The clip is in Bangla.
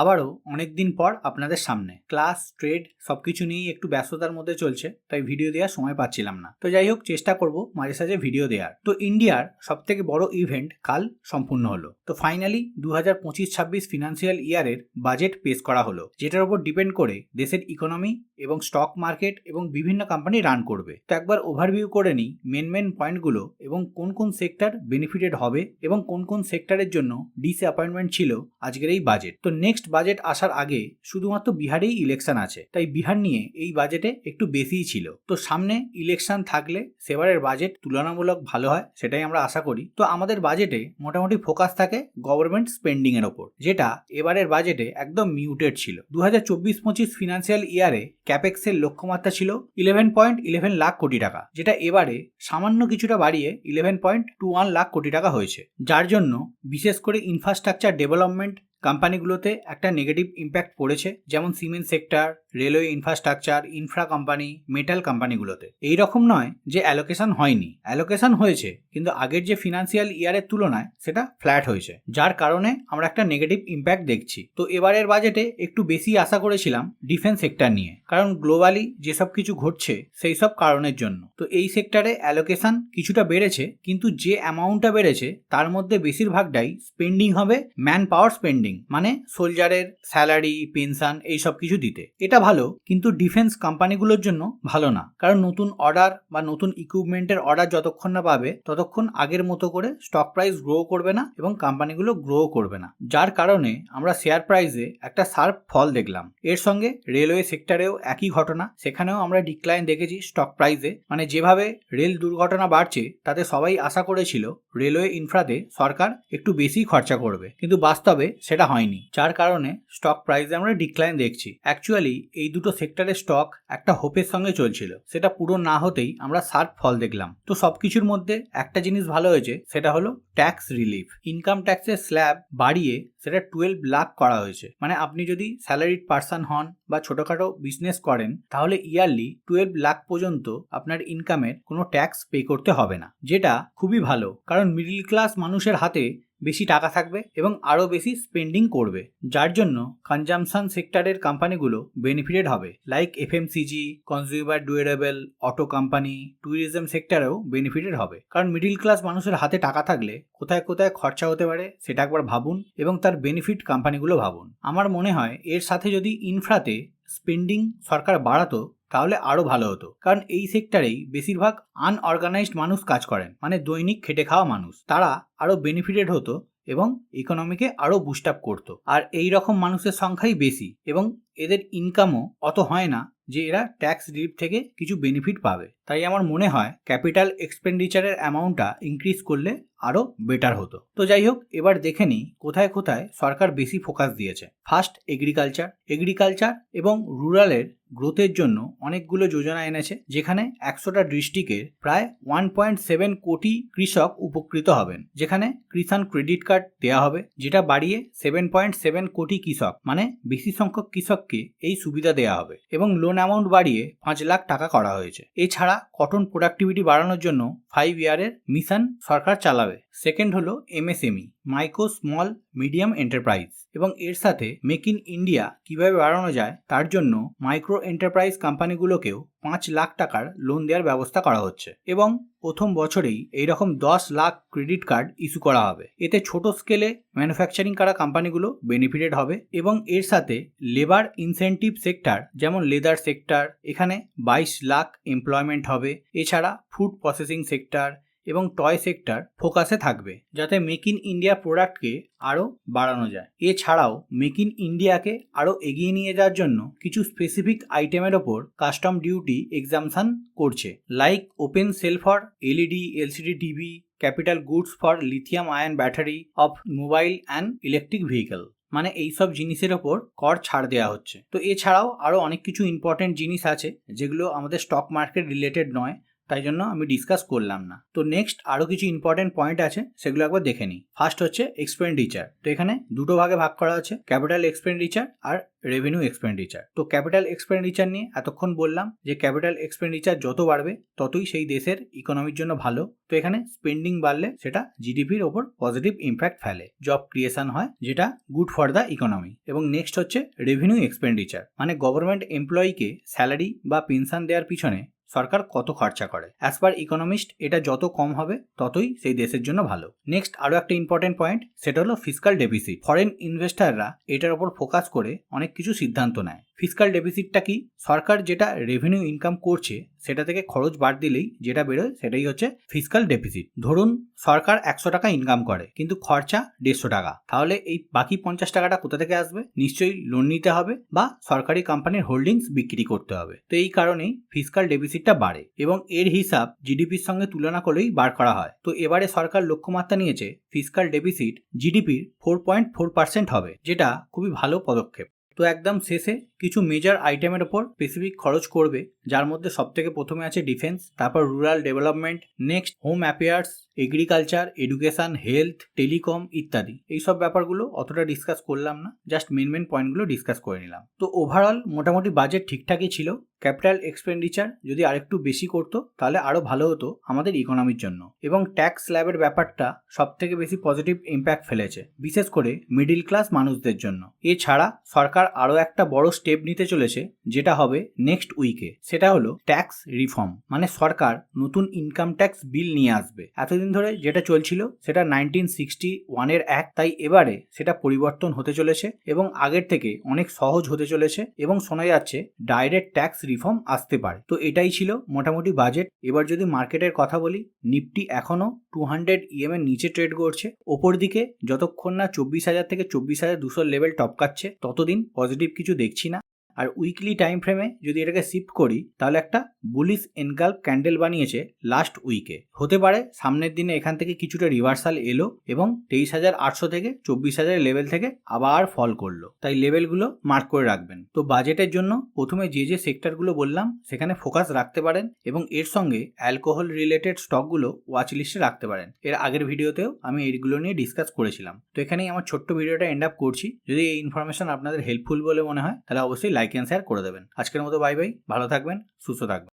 আবারও অনেক দিন পর আপনাদের সামনে। ক্লাস, ট্রেড সবকিছু নিয়েই একটু ব্যস্ততার মধ্যে চলছে, তাই ভিডিও দেওয়ার সময় পাচ্ছিলাম না। তো যাই হোক, চেষ্টা করব মাঝে সাঝে ভিডিও দেওয়ার। তো ইন্ডিয়ার সব থেকে বড় ইভেন্ট কাল সম্পূর্ণ হলো। তো ফাইনালি দু হাজার পঁচিশ ছাব্বিশ ফিনান্সিয়াল ইয়ারের বাজেট পেশ করা হলো, যেটার উপর ডিপেন্ড করে দেশের ইকোনমি এবং স্টক মার্কেট এবং বিভিন্ন কোম্পানি রান করবে। তো একবার ওভারভিউ করে নিই মেন মেন পয়েন্টগুলো এবং কোন কোন সেক্টর বেনিফিটেড হবে এবং কোন কোন সেক্টরের জন্য ডিসঅ্যাপয়েন্টমেন্ট ছিল আজকের এই বাজেট তো নেক্সট বাজেট আসার আগে শুধুমাত্র বিহারেই ইলেকশন আছে। তাই বিহার নিয়ে এই বাজেটে একটু বেশিই ছিল। তো সামনে ইলেকশন থাকলে সেবারের বাজেট তুলনামূলক ভালো হয়, সেটাই আমরা আশা করি। তো আমাদের বাজেটে মোটামুটি ফোকাস থাকে গভর্নমেন্ট স্পেন্ডিং এর ওপর, যেটা এবারের বাজেটে একদম মিউটেড ছিল। দু হাজার চব্বিশ পঁচিশ ফিনান্সিয়াল ইয়ারে ক্যাপেক্সের লক্ষ্যমাত্রা ছিল eleven point eleven lakh crore টাকা, যেটা এবারে সামান্য কিছুটা বাড়িয়ে eleven point two one lakh crore টাকা হয়েছে। যার জন্য বিশেষ করে ইনফ্রাস্ট্রাকচার ডেভেলপমেন্ট কোম্পানিগুলোতে একটা নেগেটিভ ইম্প্যাক্ট পড়েছে, যেমন cement sector railway infrastructure infra company metal কোম্পানিগুলোতে এই রকম নয় যে অ্যালোকেশন হয়নি। অ্যালোকেশন হয়েছে, কিন্তু আগের যে ফিনান্সিয়াল ইয়ারের তুলনায় সেটা ফ্ল্যাট হয়েছে। যার কারণে আমরা একটা নেগেটিভ ইম্প্যাক্ট দেখছি। তো এবারের বাজেটে একটু বেশি আশা করেছিলাম ডিফেন্স সেক্টর নিয়ে। কারণ গ্লোবালি যেসব কিছু ঘটছে সেই সব কারণের জন্য। তো এই সেক্টরে অ্যালোকেশন কিছুটা বেড়েছে, কিন্তু যে অ্যামাউন্টটা বেড়েছে, তার মধ্যে বেশিরভাগটাই স্পেন্ডিং হবে ম্যান পাওয়ার স্পেন্ডিং মানে সোলজারের স্যালারি পেনশন এই সব কিছু দিতে। এটা ভালো, কিন্তু ডিফেন্স কোম্পানিগুলোর জন্য ভালো না। কারণ নতুন অর্ডার বা নতুন ইকুইপমেন্টের অর্ডার যতক্ষণ না পাবে, ততক্ষণ আগের মতো করে স্টক প্রাইস গ্রো করবে না এবং কোম্পানিগুলো গ্রো করবে না। যার কারণে আমরা শেয়ার প্রাইসে একটা শার্প ফল দেখলাম। এর সঙ্গে রেলওয়ে সেক্টরেও একই ঘটনা। সেখানেও আমরা ডিক্লাইন দেখেছি স্টক প্রাইসে মানে যেভাবে রেল দুর্ঘটনা বাড়ছে, তাতে সবাই আশা করেছিল রেলওয়ে ইনফ্রাতে সরকার একটু বেশি খরচা করবে। কিন্তু বাস্তবে সেটা হয়নি। যার কারণে স্টক প্রাইসে আমরা ডিক্লাইন দেখছি। অ্যাকচুয়ালি এই দুটো সেক্টরের স্টক একটা হোপের সঙ্গে চলছিল। সেটা পুরো না হতেই আমরা শার্প ফল দেখলাম। তো সবকিছুর মধ্যে একটা জিনিস ভালো হয়েছে, সেটা হলো ট্যাক্স রিলিফ ইনকাম ট্যাক্সের স্ল্যাব বাড়িয়ে সেটা টুয়েলভ লাখ করা হয়েছে। মানে আপনি যদি স্যালারিড পার্সন হন বা ছোটখাটো বিজনেস করেন, তাহলে ইয়ারলি টুয়েলভ লাখ পর্যন্ত আপনার ইনকামের কোনো ট্যাক্স পে করতে হবে না। যেটা খুবই ভালো। কারণ মিডিল ক্লাস মানুষের হাতে বেশি টাকা থাকবে এবং আরও বেশি স্পেন্ডিং করবে, যার জন্য কনজামশন সেক্টরের কোম্পানিগুলো বেনিফিটেড হবে। Like FMCG consumer durable auto company tourism সেক্টরেও benefited হবে। কারণ মিডিল ক্লাস মানুষের হাতে টাকা থাকলে কোথায় কোথায় খরচা হতে পারে সেটা একবার ভাবুন এবং তার বেনিফিট কোম্পানিগুলো ভাবুন। আমার মনে হয় এর সাথে যদি ইনফ্রাতে স্পেন্ডিং সরকার বাড়াতো তাহলে আরও ভালো হতো। কারণ এই সেক্টরেই বেশিরভাগ আনঅর্গানাইজড মানুষ কাজ করেন মানে দৈনিক খেটে খাওয়া মানুষ। তারা আরও বেনিফিটেড হতো এবং ইকোনমিকে আরও বুস্ট আপ করতো। আর এই রকম মানুষের সংখ্যাই বেশি এবং এদের ইনকামও অত হয় না যে এরা ট্যাক্স রিলিফ থেকে কিছু বেনিফিট পাবে। তাই আমার মনে হয় ক্যাপিটাল এক্সপেন্ডিচারের অ্যামাউন্টটা ইনক্রিজ করলে আরও বেটার হতো। তো যাই হোক, এবার দেখে নিই কোথায় কোথায় সরকার বেশি ফোকাস দিয়েছে। ফার্স্ট এগ্রিকালচার এগ্রিকালচার এবং রুরালের গ্রোথের জন্য অনেকগুলো যোজনা এনেছে, যেখানে একশোটা ডিস্ট্রিক্টের প্রায় ওয়ান পয়েন্ট সেভেন কোটি কৃষক উপকৃত হবেন। যেখানে কিষাণ ক্রেডিট কার্ড দেওয়া হবে, যেটা বাড়িয়ে সেভেন পয়েন্ট সেভেন কোটি কৃষক মানে বেশি সংখ্যক কৃষককে এই সুবিধা দেওয়া হবে এবং লোন অ্যামাউন্ট বাড়িয়ে পাঁচ লাখ টাকা করা হয়েছে। এছাড়া কটন প্রোডাক্টিভিটি বাড়ানোর জন্য ফাইভ ইয়ারের মিশন সরকার চালাবে। সেকেন্ড হলো MSME micro small medium enterprise এবং এর সাথে মেক ইন ইন্ডিয়া কীভাবে বাড়ানো যায়, তার জন্য মাইক্রো এন্টারপ্রাইজ কোম্পানিগুলোকেও পাঁচ লাখ টাকার লোন দেওয়ার ব্যবস্থা করা হচ্ছে এবং প্রথম বছরেই এইরকম দশ লাখ ক্রেডিট কার্ড ইস্যু করা হবে। এতে ছোট স্কেলে ম্যানুফ্যাকচারিং করা কোম্পানিগুলো বেনিফিটেড হবে এবং এর সাথে লেবার ইনসেন্টিভ সেক্টর যেমন লেদার সেক্টর এখানে বাইশ লাখ এমপ্লয়মেন্ট হবে। এছাড়া ফুড প্রসেসিং সেক্টর এবং টয় সেক্টর ফোকাসে থাকবে, যাতে মেক ইন ইন্ডিয়া প্রোডাক্টকে আরও বাড়ানো যায়। এছাড়াও মেক ইন ইন্ডিয়াকে আরও এগিয়ে নিয়ে যাওয়ার জন্য কিছু স্পেসিফিক আইটেমের ওপর কাস্টম ডিউটি এক্সামশন করছে। Like open cell for LED LCD TV capital goods for lithium ion battery of mobile and electric vehicle মানে এই সব জিনিসের ওপর কর ছাড় দেওয়া হচ্ছে। তো এছাড়াও আরও অনেক কিছু ইম্পর্টেন্ট জিনিস আছে, যেগুলো আমাদের স্টক মার্কেট রিলেটেড নয়। তাই জন্য আমি ডিসকাস করলাম না। তো নেক্সট আরও কিছু ইম্পর্টেন্ট পয়েন্ট আছে, সেগুলো একবার দেখে নিই। ফার্স্ট হচ্ছে এক্সপেন্ডিচার তো এখানে দুটো ভাগে ভাগ করা আছে ক্যাপিটাল এক্সপেন্ডিচার আর রেভিনিউ এক্সপেন্ডিচার তো ক্যাপিটাল এক্সপেন্ডিচার নিয়ে এতক্ষণ বললাম যে ক্যাপিটাল এক্সপেন্ডিচার যত বাড়বে, ততই সেই দেশের ইকোনমির জন্য ভালো। তো এখানে স্পেন্ডিং বাড়লে সেটা জিডিপির ওপর পজিটিভ ইম্প্যাক্ট ফেলে। জব ক্রিয়েশন হয়, যেটা গুড ফর দ্য ইকোনমি এবং নেক্সট হচ্ছে রেভিনিউ এক্সপেন্ডিচার মানে গভর্নমেন্ট এমপ্লয়িকে স্যালারি বা পেনশন দেওয়ার পিছনে সরকার কত খরচা করে। অ্যাজ পার ইকোনমিস্ট এটা যত কম হবে, ততই সেই দেশের জন্য ভালো। নেক্সট আরও একটা ইম্পর্টেন্ট পয়েন্ট সেটা হলো ফিজিক্যাল ডেফিসিট ফরেন ইনভেস্টাররা এটার ওপর ফোকাস করে অনেক কিছু সিদ্ধান্ত নেয়। ফিজিক্যাল ডেফিসিটটা কি? সরকার যেটা রেভিনিউ ইনকাম করছে, সেটা থেকে খরচ বাদ দিলেই যেটা বেরোয় সেটাই হচ্ছে ফিজিক্যাল ডেফিসিট ধরুন সরকার একশো টাকা ইনকাম করে, কিন্তু খরচা দেড়শো টাকা। তাহলে এই বাকি পঞ্চাশ টাকাটা কোথা থেকে আসবে? নিশ্চয়ই লোন নিতে হবে বা সরকারি কোম্পানির হোল্ডিংস বিক্রি করতে হবে। তো এই কারণেই ফিজিক্যাল ডেফিসিটটা বাড়ে এবং এর হিসাব জিডিপির সঙ্গে তুলনা করেই বার করা হয়। তো এবারে সরকার লক্ষ্যমাত্রা নিয়েছে ফিজিক্যাল ডেফিসিট জিডিপির ফোর পয়েন্ট ফোর পার্সেন্ট হবে, যেটা খুবই ভালো পদক্ষেপ। তো একদম শেষে কিছু মেজার আইটেমের ওপর স্পেসিফিক খরচ করবে। যার মধ্যে সবথেকে প্রথমে আছে ডিফেন্স, তারপর rural development, next home affairs, agriculture, education, health, telecom ইত্যাদি। এইসব ব্যাপারগুলো অতটা ডিসকাস করলাম না, জাস্ট মেন মেন পয়েন্টগুলো ডিসকাস করে নিলাম। তো ওভারঅল মোটামুটি বাজেট ঠিকঠাকই ছিল ক্যাপিটাল এক্সপেন্ডিচার যদি আরেকটু বেশি করতো, তাহলে আরও ভালো হতো আমাদের ইকোনমির জন্য। এবং ট্যাক্স স্ল্যাবের ব্যাপারটা সব থেকে বেশি পজিটিভ ইম্প্যাক্ট ফেলেছে, বিশেষ করে মিডিল ক্লাস মানুষদের জন্য। এছাড়া সরকার আরও একটা বড় স্টেপ নিতে চলেছে, যেটা হবে নেক্সট উইকে সেটা হলো ট্যাক্স রিফর্ম মানে সরকার নতুন ইনকাম ট্যাক্স বিল নিয়ে আসবে। এতদিন ধরে যেটা চলছিল সেটা নাইনটিন সিক্সটি ওয়ানের এক, তাই এবারে সেটা পরিবর্তন হতে চলেছে এবং আগের থেকে অনেক সহজ হতে চলেছে এবং শোনা যাচ্ছে ডাইরেক্ট ট্যাক্স রিফর্ম আসতে পারে। তো এটাই ছিল মোটামুটি বাজেট এবার যদি মার্কেটের কথা বলি, নিফটি এখনও টু হান্ড্রেড ইএম এর নিচে ট্রেড করছে। ওপর দিকে যতক্ষণ না চব্বিশ হাজার থেকে চব্বিশ হাজার দুশোর লেভেল টপকাচ্ছে, ততদিন পজিটিভ কিছু দেখছি না। আর উইকলি টাইম ফ্রেমে যদি এটাকে শিফট করি, তাহলে একটা বুলিশ এনগাল্প ক্যান্ডেল বানিয়েছে লাস্ট উইকে হতে পারে সামনের দিনে এখান থেকে কিছুটা রিভার্সাল এলো এবং তেইশ হাজার আটশো থেকে চব্বিশ হাজার লেভেল থেকে আবার ফল করল। তাই লেভেলগুলো মার্ক করে রাখবেন। তো বাজেটের জন্য প্রথমে যে যে সেক্টরগুলো বললাম, সেখানে ফোকাস রাখতে পারেন এবং এর সঙ্গে অ্যালকোহল রিলেটেড স্টকগুলো ওয়াচ লিস্টে রাখতে পারেন। এর আগের ভিডিওতেও আমি এইগুলো নিয়ে ডিসকাস করেছিলাম। তো এখানেই আমার ছোট্ট ভিডিওটা এন্ড আপ করছি। যদি এই ইনফরমেশন আপনাদের হেল্পফুল বলে মনে হয়, তাহলে অবশ্যই লাইক অ্যান্ড শেয়ার করে দেবেন। আজকের মতো বাই বাই ভালো থাকবেন সুস্থ থাকবেন।